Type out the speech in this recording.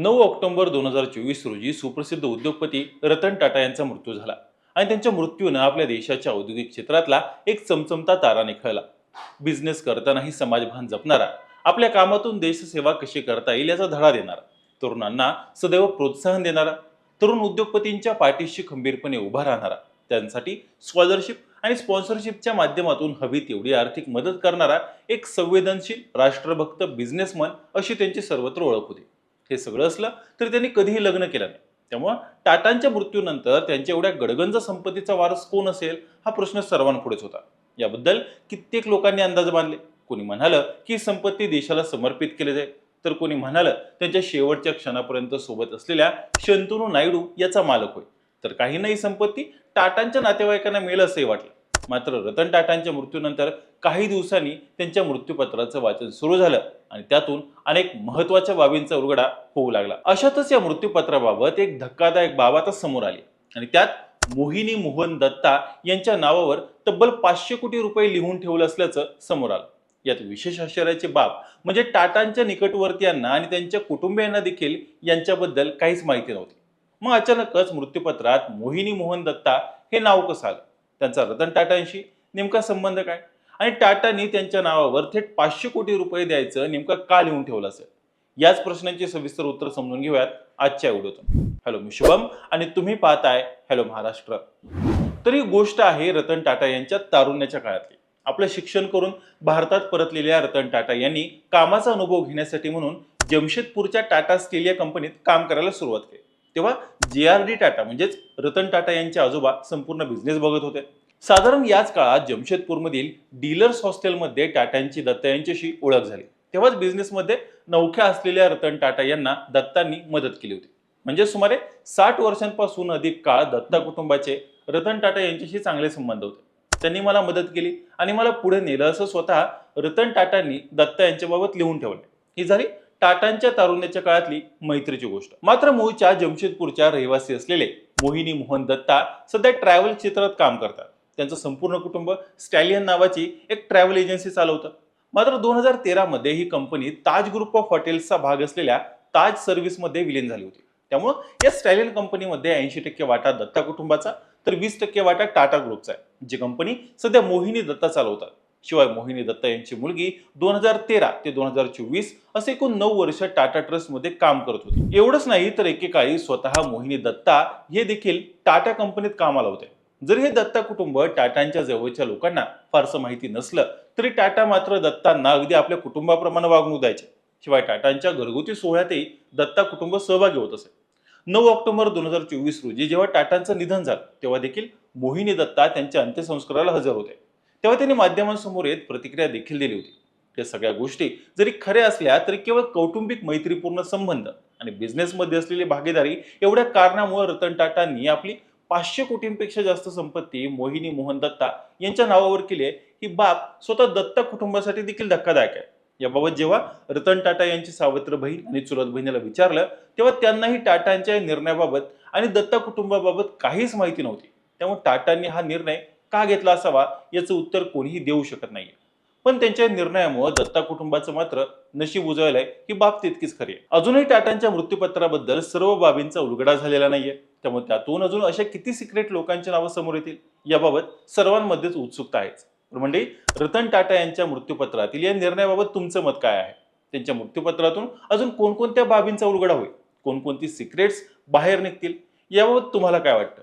नऊ ऑक्टोबर दोन हजार चोवीस रोजी सुप्रसिद्ध उद्योगपती रतन टाटा यांचा मृत्यू झाला आणि त्यांच्या मृत्यूनं आपल्या देशाच्या औद्योगिक क्षेत्रातला एक चमचमता तारा निखळला. बिझनेस करतानाही समाजभान जपणारा आपल्या कामातून देशसेवा कशी करता येईल याचा धडा देणारा तरुणांना सदैव प्रोत्साहन देणारा तरुण उद्योगपतींच्या पाठीशी खंबीरपणे उभा राहणारा त्यांसाठी स्कॉलरशिप आणि स्पॉन्सरशिपच्या माध्यमातून हवी तेवढी आर्थिक मदत करणारा एक संवेदनशील राष्ट्रभक्त बिझनेसमन अशी त्यांची सर्वत्र ओळख होती. हे सगळं असलं तरी त्यांनी कधीही लग्न केलं नाही. त्यामुळं टाटांच्या मृत्यूनंतर त्यांच्या एवढ्या गडगंज संपत्तीचा वारस कोण असेल हा प्रश्न सर्वांपुढेच होता. याबद्दल कित्येक लोकांनी अंदाज बांधले. कोणी म्हणालं की संपत्ती देशाला समर्पित केली जाईल तर कोणी म्हणालं त्यांच्या शेवटच्या क्षणापर्यंत सोबत असलेल्या शंतनू नायडू याचा मालक होय तर काही नाही संपत्ती टाटांच्या नातेवाईकांना मिळेल असंही वाटलं. मात्र रतन टाटांच्या मृत्यूनंतर काही दिवसांनी त्यांच्या मृत्यूपत्राचं वाचन सुरू झालं आणि त्यातून अनेक महत्त्वाच्या बाबींचा उलगडा होऊ लागला. अशातच या मृत्यूपत्राबाबत एक धक्कादायक बाब आता समोर आली. आणि त्यात मोहिनी मोहन दत्ता यांच्या नावावर तब्बल पाचशे कोटी रुपये लिहून ठेवलं असल्याचं समोर आलं. यात विशेष आश्चर्याची बाब म्हणजे टाटांच्या निकटवर्तीयांना आणि त्यांच्या कुटुंबियांना देखील यांच्याबद्दल काहीच माहिती नव्हती. मग अचानकच मृत्यूपत्रात मोहिनी मोहन दत्ता हे नाव कसं आलं? त्यांचा रतन टाटांशी नेमका संबंध काय? आणि टाटांनी त्यांच्या नावावर थेट पाचशे कोटी रुपये द्यायचं नेमकं का लिहून ठेवलं असेल? याच प्रश्नांची सविस्तर उत्तर समजून घेऊयात आजच्या व्हिडिओतून. हॅलो मी शुभम आणि तुम्ही पाहताय हॅलो महाराष्ट्र. तर ही गोष्ट आहे रतन टाटा यांच्या तारुण्याच्या काळातली. आपलं शिक्षण करून भारतात परतलेल्या रतन टाटा यांनी कामाचा अनुभव घेण्यासाठी म्हणून जमशेदपूरच्या टाटा स्टील या कंपनीत काम करायला सुरुवात केली. तेव्हा जे आर डी टाटा म्हणजेच रतन टाटा यांचे आजोबा संपूर्ण बिझनेस बघत होते. साधारण याच काळात जमशेदपूरमधील डीलर्स हॉस्टेलमध्ये टाटांची दत्ता यांच्याशी ओळख झाली. तेव्हाच बिझनेसमध्ये नौख्या असलेल्या रतन टाटा यांना दत्तांनी मदत केली होती. म्हणजे सुमारे साठ वर्षांपासून अधिक काळ दत्ता कुटुंबाचे रतन टाटा यांच्याशी चांगले संबंध होते. त्यांनी मला मदत केली आणि मला पुढे नेलं असं स्वतः रतन टाटांनी दत्ता यांच्याबाबत लिहून ठेवले. ही झाली टाटांच्या तारुण्याच्या काळातली मैत्रीची गोष्ट. मात्र मूळच्या जमशेदपूरच्या रहिवासी असलेले मोहिनी मोहन दत्ता सध्या ट्रॅव्हल क्षेत्रात काम करतात. त्यांचं संपूर्ण कुटुंब स्टॅलियन नावाची एक ट्रॅव्हल एजन्सी चालवतं. मात्र दोन हजार तेरामध्ये ही कंपनी ताज ग्रुप ऑफ हॉटेल्सचा भाग असलेल्या ताज सर्व्हिसमध्ये विलीन झाली होती. त्यामुळं या स्टॅलियन कंपनीमध्ये ऐंशी टक्के वाटा दत्ता कुटुंबाचा तर वीस टक्के वाटा टाटा ग्रुपचा आहे. जी कंपनी सध्या मोहिनी दत्ता चालवतात. शिवाय मोहिनी दत्ता यांची मुलगी दोन हजार तेरा ते दोन हजार चोवीस असे एकूण नऊ वर्ष टाटा ट्रस्टमध्ये काम करत होते. एवढंच नाही तर एकेकाळी स्वतः मोहिनी दत्ता हे देखील टाटा कंपनीत कामाला होते. जरी हे दत्ता कुटुंब टाटांच्या जवळच्या लोकांना फारसं माहिती नसलं तरी टाटा मात्र दत्तांना अगदी आपल्या कुटुंबाप्रमाणे वागणूक द्यायचे. शिवाय टाटांच्या घरगुती सोहळ्यातही दत्ता कुटुंब सहभागी होत असे. नऊ ऑक्टोबर दोन हजार चोवीस रोजी जेव्हा टाटांचं निधन झालं तेव्हा देखील मोहिनी दत्ता त्यांच्या अंत्यसंस्काराला हजर होते. तेव्हा त्यांनी माध्यमांसमोर येत प्रतिक्रिया देखील दिली होती. या सगळ्या गोष्टी जरी खऱ्या असल्या तरी केवळ कौटुंबिक मैत्रीपूर्ण संबंध आणि बिझनेसमध्ये असलेली भागीदारी एवढ्या कारणामुळे रतन टाटांनी आपली पाचशे कोटींपेक्षा जास्त संपत्ती मोहिनी मोहन दत्ता यांच्या नावावर केली आहे. ही बाब स्वतः दत्ता कुटुंबासाठी देखील धक्कादायक आहे. याबाबत जेव्हा रतन टाटा यांची सावत्र बहीण आणि चुलत बहिणीला विचारलं तेव्हा त्यांनाही टाटांच्या या निर्णयाबाबत आणि दत्ता कुटुंबाबाबत काहीच माहिती नव्हती. त्यामुळे टाटांनी हा निर्णय का घेतला असावा याचं उत्तर कोणीही देऊ शकत नाहीये. पण त्यांच्या निर्णयामुळे दत्ता कुटुंबाचं मात्र नशीब उजळलंय ही बाब तितकीच खरी आहे. अजूनही टाटांच्या मृत्यूपत्राबद्दल सर्व बाबींचा उलगडा झालेला नाहीये. त्यामुळे त्यातून अजून अशा किती सिक्रेट लोकांची नावं समोर येतील याबाबत सर्वांमध्येच उत्सुकता आहेच. म्हणजे रतन टाटा यांच्या मृत्यूपत्रातील या निर्णयाबाबत तुमचं मत काय आहे? त्यांच्या मृत्यूपत्रातून अजून कोणकोणत्या बाबींचा उलगडा होईल? कोणकोणती सिक्रेट्स बाहेर निघतील? याबाबत तुम्हाला काय वाटतं?